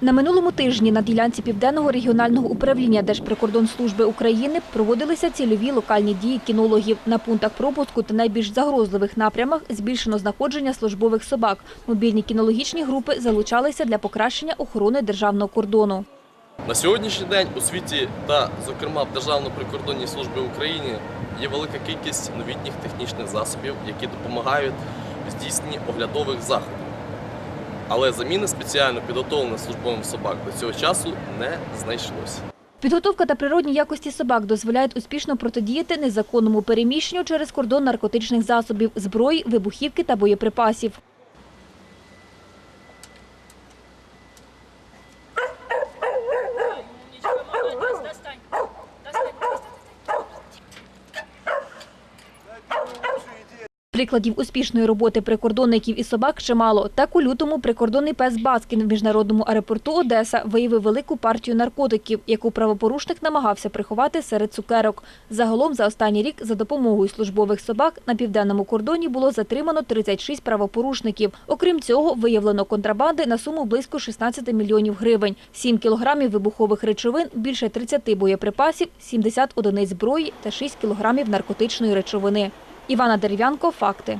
На минулому тижні на ділянці Південного регіонального управління Держприкордонслужби України проводилися цільові локальні дії кінологів. На пунктах пропуску та найбільш загрозливих напрямах збільшено знаходження службових собак. Мобільні кінологічні групи залучалися для покращення охорони державного кордону. На сьогоднішній день у світі та, зокрема, в Державній прикордонній службі України є велика кількість новітніх технічних засобів, які допомагають здійсненні оглядових заходів. Але заміни спеціально підготовлених службовим собак до цього часу не знайшлося. Підготовка та природні якості собак дозволяють успішно протидіяти незаконному переміщенню через кордон наркотичних засобів, зброї, вибухівки та боєприпасів. Прикладів успішної роботи прикордонників і собак чимало. Так у лютому прикордонний пес Баскін в міжнародному аеропорту Одеса виявив велику партію наркотиків, яку правопорушник намагався приховати серед цукерок. Загалом за останній рік за допомогою службових собак на південному кордоні було затримано 36 правопорушників. Окрім цього, виявлено контрабанди на суму близько 16 мільйонів гривень, 7 кілограмів вибухових речовин, більше 30 боєприпасів, 70 одиниць зброї та 6 кілограмів наркотичної речовини. Івана Дерев'янко, факти.